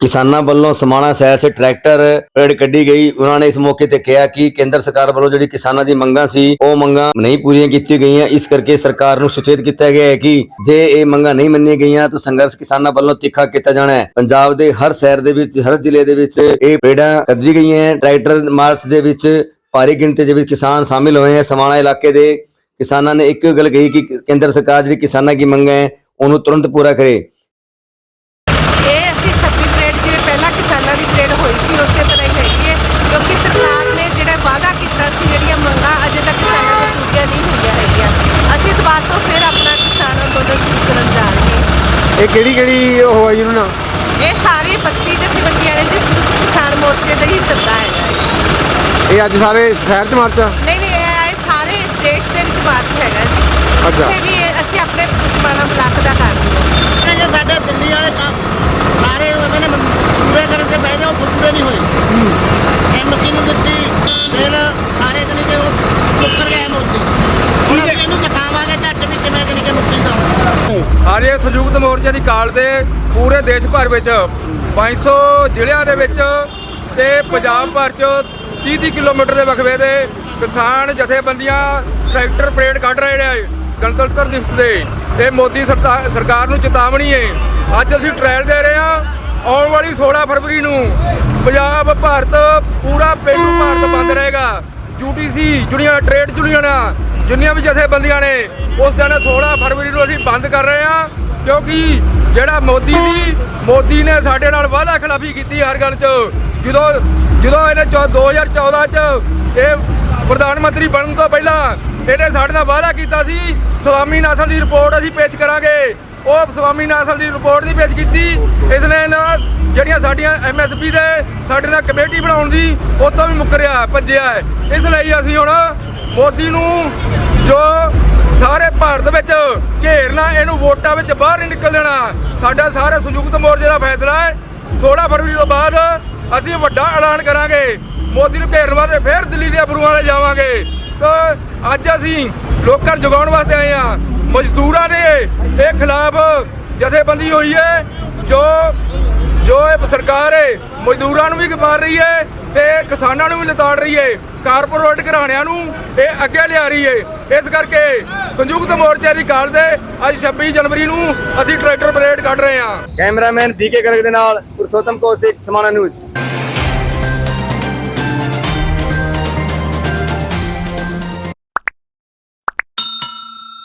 ਕਿਸਾਨਾਂ ਵੱਲੋਂ ਸਮਾਣਾ ਸ਼ਹਿਰ 'ਚ ਟਰੈਕਟਰ ਪਰੇਡ ਕੱਢੀ ਗਈ। ਉਹਨਾਂ ਨੇ ਇਸ ਮੌਕੇ ਤੇ ਕਿਹਾ ਕਿ ਕੇਂਦਰ ਸਰਕਾਰ ਵੱਲੋਂ ਜਿਹੜੀ ਕਿਸਾਨਾਂ ਦੀ ਮੰਗਾਂ ਸੀ, ਉਹ ਮੰਗਾਂ ਨਹੀਂ ਪੂਰੀਆਂ ਕੀਤੀਆਂ ਗਈਆਂ। ਇਸ ਕਰਕੇ ਸਰਕਾਰ ਨੂੰ ਸੁਚੇਤ ਕੀਤਾ ਗਿਆ ਹੈ ਕਿ ਜੇ ਇਹ ਮੰਗਾਂ ਨਹੀਂ ਮੰਨੀਆਂ ਗਈਆਂ, ਤਾਂ ਸੰਘਰਸ਼ ਕਿਸਾਨਾਂ ਵੱਲੋਂ ਤਿੱਖਾ ਕੀਤਾ ਜਾਣਾ ਹੈ। ਪੰਜਾਬ ਦੇ ਹਰ ਸ਼ਹਿਰ ਦੇ ਵਿੱਚ, ਹਰ ਜ਼ਿਲ੍ਹੇ ਦੇ ਵਿੱਚ ਇਹ ਪਰੇਡਾਂ ਕੱਢੀ ਗਈਆਂ ਹੈ। ਟਰੈਕਟਰ ਮਾਰਚ ਦੇ ਵਿੱਚ ਭਾਰੀ ਗਿਣਤੀ ਦੇ ਵਿੱਚ ਕਿਸਾਨ ਸ਼ਾਮਿਲ ਹੋਏ ਹੈ। ਸਮਾਣਾ ਇਲਾਕੇ ਦੇ ਕਿਸਾਨਾਂ ਨੇ ਇੱਕ ਗੱਲ ਕਹੀ ਕਿ ਕੇਂਦਰ ਸਰਕਾਰ ਜਿਹੜੀ ਕਿਸਾਨਾਂ ਦੀ ਮੰਗਾਂ ਹੈ, ਉਹਨੂੰ ਤੁਰੰਤ ਪੂਰਾ ਕਰੇ ਇਹ ਅਸੀਂ 26 ਪਰੇਡ ਜਿਵੇਂ ਪਹਿਲਾਂ ਕਿਸਾਨਾਂ ਦੀ ਪਰੇਡ ਹੋਈ ਸੀ ਉਸੇ ਤਰ੍ਹਾਂ ਹੀ ਹੈਗੀ ਹੈ ਕਿਉਂਕਿ ਸਰਕਾਰ ਨੇ ਜਿਹੜਾ ਵਾਅਦਾ ਕੀਤਾ ਸੀ ਜਿਹੜੀਆਂ ਮੰਗਾਂ ਅਜੇ ਤੱਕ ਕਿਸਾਨਾਂ ਦੀਆਂ ਪੂਰੀਆਂ ਨਹੀਂ ਹੋਈਆਂ ਹੈਗੀਆਂ ਅਸੀਂ ਦੁਬਾਰਾ ਤੋਂ ਫਿਰ ਆਪਣਾ ਕਿਸਾਨ ਅੰਦੋਲਨ ਸ਼ੁਰੂ ਕਰਨ ਜਾ ਰਹੇ ਹਾਂ ਇਹ ਕਿਹੜੀ ਕਿਹੜੀ ਉਹ ਹੈ ਜੀ ਉਹਨਾਂ ਨਾਲ ਇਹ ਸਾਰੇ 32 ਜਥੇਬੰਦੀਆਂ ਨੇ ਜਿਸ ਨੂੰ ਕਿਸਾਨ ਮੋਰਚੇ ਦਾ ਹੀ ਸੱਦਾ ਹੈਗਾ ਹੈ। ਇਹ ਅੱਜ ਸਾਰੇ ਸ਼ਹਿਰ ਚ ਮਾਰਚ ਆ ਨਹੀਂ ਨਹੀਂ ਇਹ ਸਾਰੇ ਦੇਸ਼ ਦੇ ਵਿੱਚ ਮਾਰਚ ਹੈਗਾ ਜੀ ਅੱਛਾ। ਜਿੱਥੇ ਵੀ ਇਹ ਅਸੀਂ ਆਪਣੇ ਸਮਾਣਾ ਬਲਾਕ ਦਾ ਕਰ ਰਹੇ ਹਾਂ ਜੋ ਸਾਡੇ ਦਿੱਲੀ ਵਾਲੇ ਕੰਮ ਸਾਰੇ ਉਹਨਾਂ ਨੇ ਪੂਰੇ ਕਰਨ ਤੇ ਬਹਿ ਜਾਓ ਪੂਰੇ ਨਹੀਂ ਹੋਏ ਐਮਸੀ ਨੂੰ ਦਿੱਤੀ ਫਿਰ ਸਾਰੇ ਜਣੇ ਕਿ ਉਹ ਮੁੱਕਰ ਗਏ ਮੋਦੀ ਹੁਣ ਅਸੀਂ ਇਹਨੂੰ ਦਿਖਾਵਾਂਗੇ ਝੱਟ ਵੀ ਕਿਵੇਂ ਕਿਵੇਂ ਕਿ ਮੁਕਤੀ ਦਾ ਆਰੀਆ ਸੰਯੁਕਤ ਮੋਰਚੇ ਦੀ ਕਾਲ ਤੇ ਪੂਰੇ ਦੇਸ਼ ਭਰ ਵਿੱਚ 500 ਜ਼ਿਲ੍ਹਿਆਂ ਦੇ ਵਿੱਚ ਤੇ ਪੰਜਾਬ ਭਰ ਚ 30-30 ਕਿਲੋਮੀਟਰ ਦੇ ਵਕਫੇ ਦੇ ਕਿਸਾਨ ਜਥੇਬੰਦੀਆਂ ਟਰੈਕਟਰ ਪਰੇਡ ਕੱਢ ਰਹੇ ਨੇ ਗਣਤੰਤਰ ਦਿਵਸ ਦੇ ਇਹ ਮੋਦੀ ਸਰਤਾ- ਸਰਕਾਰ ਨੂੰ ਚੇਤਾਵਨੀ ਹੈ। ਅੱਜ ਅਸੀਂ ਟ੍ਰਾਇਲ ਦੇ ਰਹੇ ਹਾਂ ਆਉਣ ਵਾਲੀ 16 ਫਰਵਰੀ ਨੂੰ ਪੰਜਾਬ, ਭਾਰਤ ਪੂਰਾ ਪੇਂਡੂ ਭਾਰਤ ਬੰਦ ਰਹੇਗਾ। ਯੂਟੀਸੀ ਜੁੜੀਆਂ ਟ੍ਰੇਡ ਯੂਨੀਅਨਾਂ ਜਿੰਨੀਆਂ ਵੀ ਜਥੇਬੰਦੀਆਂ ਨੇ, ਉਸ ਦਿਨ 16 ਫਰਵਰੀ ਨੂੰ ਅਸੀਂ ਬੰਦ ਕਰ ਰਹੇ ਹਾਂ। ਕਿਉਂਕਿ ਜਿਹੜਾ ਮੋਦੀ ਦੀ, ਮੋਦੀ ਨੇ ਸਾਡੇ ਨਾਲ ਵਾਅਦਾ ਖਿਲਾਫੀ ਕੀਤੀ ਹਰ ਗੱਲ 'ਚ। ਜਦੋਂ ਜਦੋਂ ਇਹਨੇ ਚੌ- 2014 'ਚ ਇਹ ਪ੍ਰਧਾਨ ਮੰਤਰੀ ਬਣਨ ਤੋਂ ਪਹਿਲਾਂ ਇਹਨੇ ਸਾਡੇ ਨਾਲ ਵਾਅਦਾ ਕੀਤਾ ਸੀ, ਸਵਾਮੀ ਨਾਸਲ ਦੀ ਰਿਪੋਰਟ ਅਸੀਂ ਪੇਸ਼ ਕਰਾਂਗੇ। ਉਹ ਸਵਾਮੀ ਨਾਥਨ ਦੀ ਰਿਪੋਰਟ ਨਹੀਂ ਪੇਸ਼ ਕੀਤੀ। ਇਸ ਲਈ ਨਾ ਜਿਹੜੀਆਂ ਸਾਡੀਆਂ ਐਮਐਸਪੀ ਦੇ ਸਾਡੇ ਨਾਲ ਕਮੇਟੀ ਬਣਾਉਣ ਦੀ, ਉਹ ਤੋਂ ਵੀ ਮੁੱਕਰਿਆ, ਭੱਜਿਆ ਹੈ। ਇਸ ਲਈ ਅਸੀਂ ਹੁਣ ਮੋਦੀ ਨੂੰ ਜੋ ਸਾਰੇ ਘੇਰਨਾ ਇਹਨੂੰ ਵੋਟਾਂ ਵਿੱਚ ਬਾਹਰ ਨਹੀਂ ਨਿਕਲ ਦੇਣਾ ਸਾਡਾ ਸਾਰੇ ਸੰਯੁਕਤ ਮੋਰਚੇ ਦਾ ਫੈਸਲਾ ਹੈ। 16 ਫਰਵਰੀ ਤੋਂ ਬਾਅਦ ਅਸੀਂ ਵੱਡਾ ਐਲਾਨ ਕਰਾਂਗੇ। ਮੋਦੀ ਨੂੰ ਘੇਰਨ ਵਾਸਤੇ ਫੇਰ ਦਿੱਲੀ ਦੇ ਅਬਰੂਆਂ ਵਾਲੇ ਜਾਵਾਂਗੇ। ਤਾਂ ਅੱਜ ਅਸੀਂ ਲੋਕਾਂ ਨੂੰ ਜਗਾਉਣ ਵਾਸਤੇ ਆਏ ਹਾਂ। ਮਜ਼ਦੂਰਾਂ ਦੇ ਇਹ ਖਿਲਾਫ ਜਥੇਬੰਦੀ ਹੋਈ ਹੈ। ਜੋ ਜੋ ਇਹ ਸਰਕਾਰ ਹੈ ਮਜ਼ਦੂਰਾਂ ਨੂੰ ਵੀ ਮਾਰ ਰਹੀ ਹੈ ਤੇ ਕਿਸਾਨਾਂ ਨੂੰ ਵੀ ਲਤਾੜ ਰਹੀ ਹੈ। ਕਾਰਪੋਰੇਟ ਘਰਾਣਿਆਂ ਨੂੰ ਇਹ ਅੱਗੇ ਲਿਆ ਰਹੀ ਹੈ। ਇਸ ਕਰਕੇ ਸੰਯੁਕਤ ਮੋਰਚੇ ਦੀ ਕਾਲ ਤੇ ਅੱਜ 26 ਜਨਵਰੀ ਨੂੰ ਅਸੀਂ ਟਰੈਕਟਰ ਪਰੇਡ ਕੱਢ ਰਹੇ ਹਾਂ। ਕੈਮਰਾਮੈਨ ਬੀਕੇ ਗਰਗ ਦੇ ਨਾਲ ਪੁਰਸ਼ੋਤਮ ਕੌਸ਼ਿਕ ਸਮਾਣਾ ਨਿਊਜ਼।